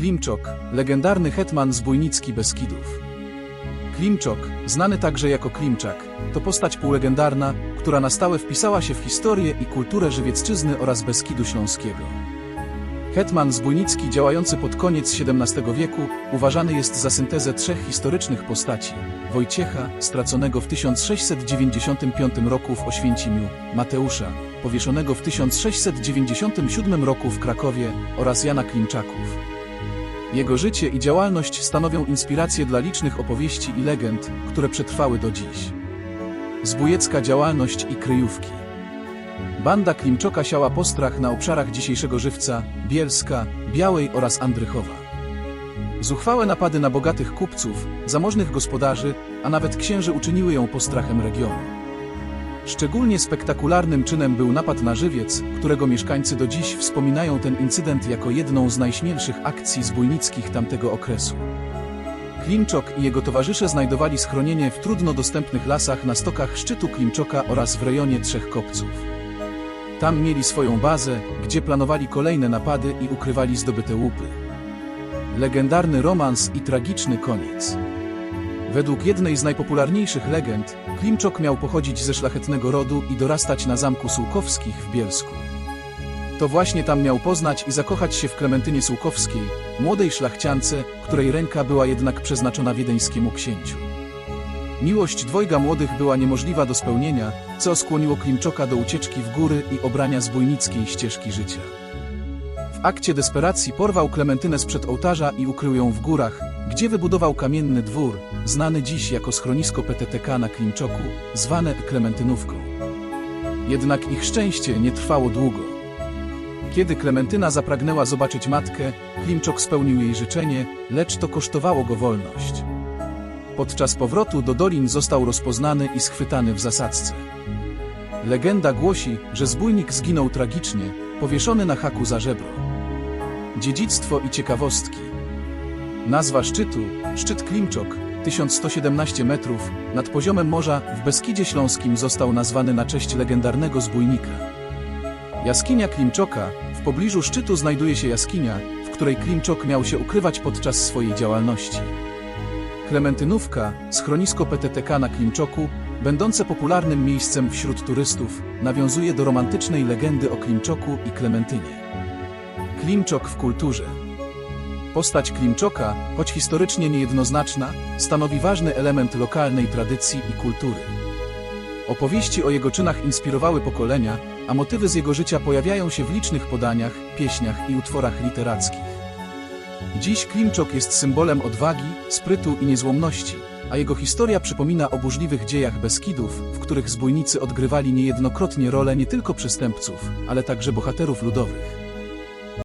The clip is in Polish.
Klimczok, legendarny hetman zbójnicki Beskidów. Klimczok, znany także jako Klimczak, to postać półlegendarna, która na stałe wpisała się w historię i kulturę Żywiecczyzny oraz Beskidu Śląskiego. Hetman zbójnicki działający pod koniec XVII wieku uważany jest za syntezę trzech historycznych postaci. Wojciecha, straconego w 1695 roku w Oświęcimiu, Mateusza, powieszonego w 1697 roku w Krakowie oraz Jana Klimczaków. Jego życie i działalność stanowią inspirację dla licznych opowieści i legend, które przetrwały do dziś. Zbójecka działalność i kryjówki. Banda Klimczoka siała postrach na obszarach dzisiejszego Żywca, Bielska, Białej oraz Andrychowa. Zuchwałe napady na bogatych kupców, zamożnych gospodarzy, a nawet księży uczyniły ją postrachem regionu. Szczególnie spektakularnym czynem był napad na Żywiec, którego mieszkańcy do dziś wspominają ten incydent jako jedną z najśmielszych akcji zbójnickich tamtego okresu. Klimczok i jego towarzysze znajdowali schronienie w trudno dostępnych lasach na stokach szczytu Klimczoka oraz w rejonie Trzech Kopców. Tam mieli swoją bazę, gdzie planowali kolejne napady i ukrywali zdobyte łupy. Legendarny romans i tragiczny koniec. Według jednej z najpopularniejszych legend, Klimczok miał pochodzić ze szlachetnego rodu i dorastać na zamku Sułkowskich w Bielsku. To właśnie tam miał poznać i zakochać się w Klementynie Sułkowskiej, młodej szlachciance, której ręka była jednak przeznaczona wiedeńskiemu księciu. Miłość dwojga młodych była niemożliwa do spełnienia, co skłoniło Klimczoka do ucieczki w góry i obrania zbójnickiej ścieżki życia. W akcie desperacji porwał Klementynę sprzed ołtarza i ukrył ją w górach, gdzie wybudował kamienny dwór, znany dziś jako schronisko PTTK na Klimczoku, zwane Klementynówką. Jednak ich szczęście nie trwało długo. Kiedy Klementyna zapragnęła zobaczyć matkę, Klimczok spełnił jej życzenie, lecz to kosztowało go wolność. Podczas powrotu do Dolin został rozpoznany i schwytany w zasadzce. Legenda głosi, że zbójnik zginął tragicznie, powieszony na haku za żebro. Dziedzictwo i ciekawostki. Nazwa szczytu, szczyt Klimczok, 1117 metrów, nad poziomem morza w Beskidzie Śląskim został nazwany na cześć legendarnego zbójnika. Jaskinia Klimczoka, w pobliżu szczytu znajduje się jaskinia, w której Klimczok miał się ukrywać podczas swojej działalności. Klementynówka, schronisko PTTK na Klimczoku, będące popularnym miejscem wśród turystów, nawiązuje do romantycznej legendy o Klimczoku i Klementynie. Klimczok w kulturze. Postać Klimczoka, choć historycznie niejednoznaczna, stanowi ważny element lokalnej tradycji i kultury. Opowieści o jego czynach inspirowały pokolenia, a motywy z jego życia pojawiają się w licznych podaniach, pieśniach i utworach literackich. Dziś Klimczok jest symbolem odwagi, sprytu i niezłomności, a jego historia przypomina o burzliwych dziejach Beskidów, w których zbójnicy odgrywali niejednokrotnie rolę nie tylko przestępców, ale także bohaterów ludowych.